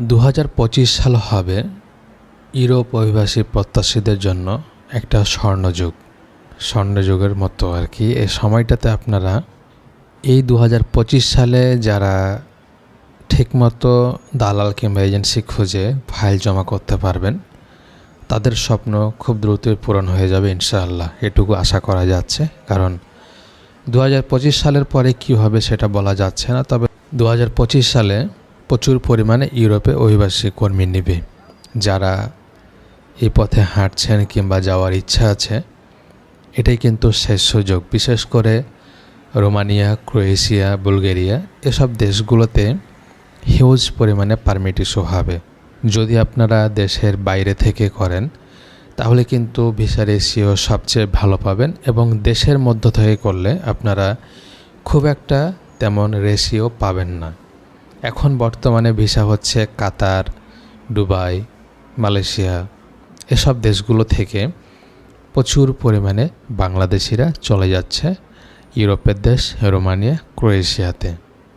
দু হাজার পঁচিশ সাল হবে ইউরোপ অভিবাসী প্রত্যাশীদের জন্য একটা স্বর্ণযুগ। স্বর্ণযুগের মতো আর কি। এই সময়টাতে আপনারা এই দু হাজার পঁচিশ সালে যারা ঠিকমতো দালাল কিংবা এজেন্সি খুঁজে ফাইল জমা করতে পারবেন, তাদের স্বপ্ন খুব দ্রুতই পূরণ হয়ে যাবে ইনশাআল্লাহ। এটুকু আশা করা যাচ্ছে। কারণ দু হাজার পঁচিশ সালের পরে কী হবে সেটা বলা যাচ্ছে না। তবে দু হাজার পঁচিশ সালে প্রচুর পরিমাণে ইউরোপে অভিবাসী কর্মী নেবে। যারা এই পথে হাঁটছেন কিংবা যাওয়ার ইচ্ছা আছে, এটাই কিন্তু শেষ সুযোগ। বিশেষ করে রোমানিয়া, ক্রোয়েশিয়া, বুলগেরিয়া এসব দেশগুলোতে হিউজ পরিমাণে পারমিট ইস্যু হবে। যদি আপনারা দেশের বাইরে থেকে করেন, তাহলে কিন্তু ভিসা রেশিও সবচেয়ে ভালো পাবেন এবং দেশের মধ্য থেকে করলে আপনারা খুব একটা তেমন রেশিও পাবেন না। এখন বর্তমানে ভিসা হচ্ছে কাতার, দুবাই, মালয়েশিয়া এসব দেশগুলো থেকে প্রচুর পরিমাণে বাংলাদেশিরা চলে যাচ্ছে ইউরোপের দেশ, রোমানিয়া, ক্রোয়েশিয়াতে।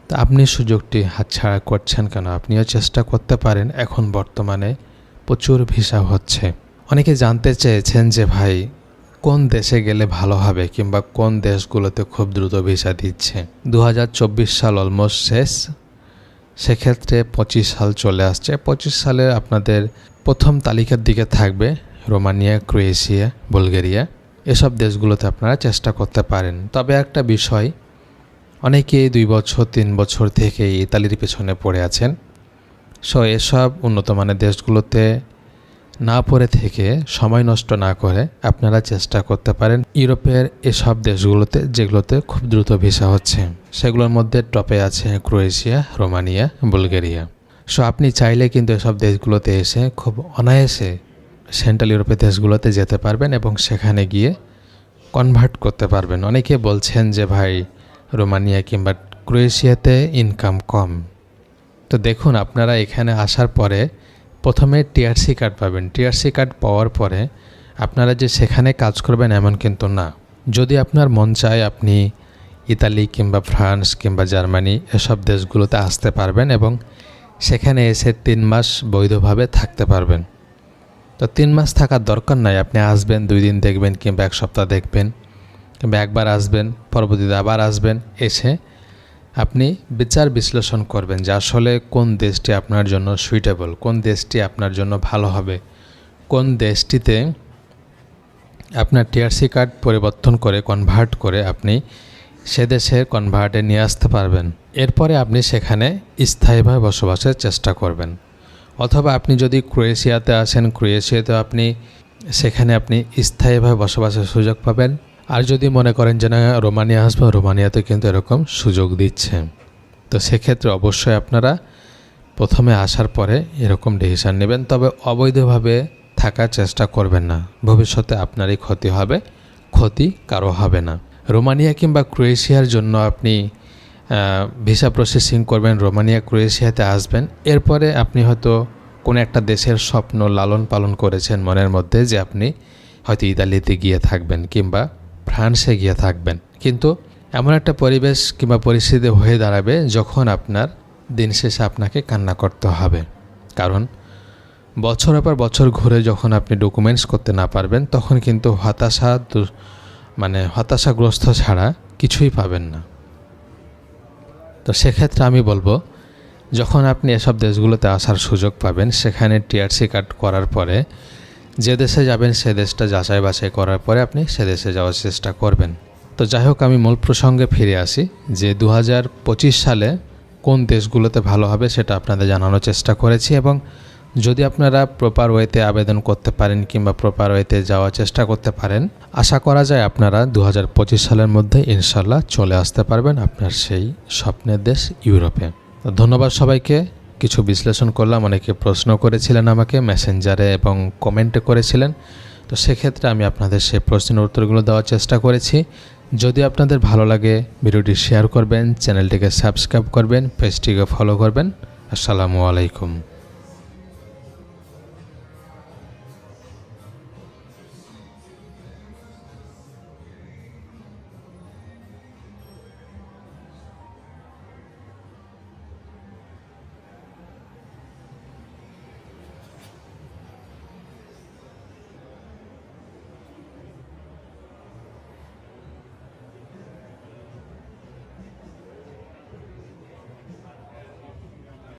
তা আপনি সুযোগটি হাতছাড়া করছেন কেন? আপনিও চেষ্টা করতে পারেন, এখন বর্তমানে প্রচুর ভিসা হচ্ছে। অনেকে জানতে চেয়েছেন যে ভাই, কোন দেশে গেলে ভালো হবে কিংবা কোন দেশগুলোতে খুব দ্রুত ভিসা দিচ্ছে? দু হাজার চব্বিশ সাল অলমোস্ট শেষ। সেক্ষেত্রে পঁচিশ সাল চলে আসছে। পঁচিশ সালে আপনাদের প্রথম তালিকার দিকে থাকবে রোমানিয়া, ক্রোয়েশিয়া, বুলগেরিয়া। এসব দেশগুলোতে আপনারা চেষ্টা করতে পারেন। তবে একটা বিষয়, অনেকেই দুই বছর, তিন বছর থেকে ইতালির পেছনে পড়ে আছেন। সো এসব উন্নত মানের দেশগুলোতে না পড়ে থেকে সময় নষ্ট না করে আপনারা চেষ্টা করতে পারেন। ইউরোপের এসব দেশগুলোতে, যেগুলোতে খুব দ্রুত ভিসা হচ্ছে, সেগুলোর মধ্যে টপে আছে ক্রোয়েশিয়া, রোমানিয়া, বুলগেরিয়া। সো আপনি চাইলে কিন্তু এসব দেশগুলোতে এসে খুব অনায়াসে সেন্ট্রাল ইউরোপের দেশগুলোতে যেতে পারবেন এবং সেখানে গিয়ে কনভার্ট করতে পারবেন। অনেকে বলছেন যে, ভাই, রোমানিয়া কিংবা ক্রোয়েশিয়াতে ইনকাম কম। তো দেখুন, আপনারা এখানে আসার পরে প্রথমে টিআরসি কার্ড পাবেন। টিআরসি কার্ড পাওয়ার পরে আপনারা যে সেখানে কাজ করবেন এমন কিন্তু না। যদি আপনার মন চায় আপনি ইতালি কিংবা ফ্রান্স কিংবা জার্মানি এসব দেশগুলোতে আসতে পারবেন এবং সেখানে এসে তিন মাস বৈধভাবে থাকতে পারবেন। তো তিন মাস থাকার দরকার নাই। আপনি আসবেন, দুই দিন দেখবেন কিংবা এক সপ্তাহ দেখবেন কিংবা একবার আসবেন, পরবর্তীতে আবার আসবেন, এসে আপনি বিচার বিশ্লেষণ করবেন যে আসলে কোন দেশটি আপনার জন্য সুইটেবল কোন দেশটি আপনার জন্য ভালো হবে, কোন দেশটিতে আপনার টিআরসি কার্ড পরিবর্তন করে কনভার্ট করে আপনি সে দেশে কনভার্টে নিয়ে আসতে পারবেন। এরপরে আপনি সেখানে স্থায়ীভাবে বসবাসের চেষ্টা করবেন। অথবা আপনি যদি ক্রোয়েশিয়াতে আসেন, ক্রোয়েশিয়াতে আপনি সেখানে আপনি স্থায়ীভাবে বসবাসের সুযোগ পাবেন। আর যদি মনে করেন যে না, রোমানিয়া আসব, রোমানিয়াতে কিন্তু এরকম সুযোগ দিচ্ছে। তো সেক্ষেত্রে অবশ্যই আপনারা প্রথমে আসার পরে এরকম ডিসিশান নেবেন, তবে অবৈধভাবে থাকার চেষ্টা করবেন না। ভবিষ্যতে আপনারই ক্ষতি হবে, ক্ষতি কারও হবে না। রোমানিয়া কিংবা ক্রোয়েশিয়ার জন্য আপনি ভিসা প্রসেসিং করবেন, রোমানিয়া, ক্রোয়েশিয়াতে আসবেন। এরপরে আপনি হয়তো কোনো একটা দেশের স্বপ্ন লালন পালন করেছেন মনের মধ্যে যে আপনি হয়তো ইতালিতে গিয়ে থাকবেন কিংবা ফ্রান্সে গিয়ে থাকবেন। কিন্তু এমন একটা পরিবেশ কিংবা পরিস্থিতি হয়ে দাঁড়াবে যখন আপনার দিন শেষে আপনাকে কান্না করতে হবে। কারণ বছরের পর বছর ঘুরে যখন আপনি ডকুমেন্টস করতে না পারবেন, তখন কিন্তু হতাশা মানে হতাশাগ্রস্ত ছাড়া কিছুই পাবেন না। তো সেক্ষেত্রে আমি বলব, যখন আপনি এসব দেশগুলোতে আসার সুযোগ পাবেন, সেখানে টিআরসি কার্ড করার পরে যে দেশে যাবেন, সে দেশটা যাচাই বাছাই করার পরে আপনি সে দেশে যাওয়ার চেষ্টা করবেন। তো যাই হোক, আমি মূল প্রসঙ্গে ফিরে আসি যে দু হাজার পঁচিশ সালে কোন দেশগুলোতে ভালো হবে সেটা আপনাদের জানানোর চেষ্টা করেছি এবং যদি আপনারা প্রপার ওয়েতে আবেদন করতে পারেন কিংবা প্রপার ওয়েতে যাওয়ার চেষ্টা করতে পারেন, আশা করা যায় আপনারা দু হাজার পঁচিশ সালের মধ্যে ইনশাল্লাহ চলে আসতে পারবেন আপনার সেই স্বপ্নের দেশ ইউরোপে। ধন্যবাদ সবাইকে। কিছু বিশ্লেষণ করলাম, অনেকে প্রশ্ন করেছিলেন আমাকে মেসেঞ্জারে এবং কমেন্টে করেছিলেন। তো সেক্ষেত্রে আমি আপনাদের সেই প্রশ্নের উত্তরগুলো দেওয়ার চেষ্টা করেছি। যদি আপনাদের ভালো লাগে, ভিডিওটি শেয়ার করবেন চ্যানেলটিকে সাবস্ক্রাইব করবেন পেজটিকে ফলো করবেন। আসসালামু আলাইকুম।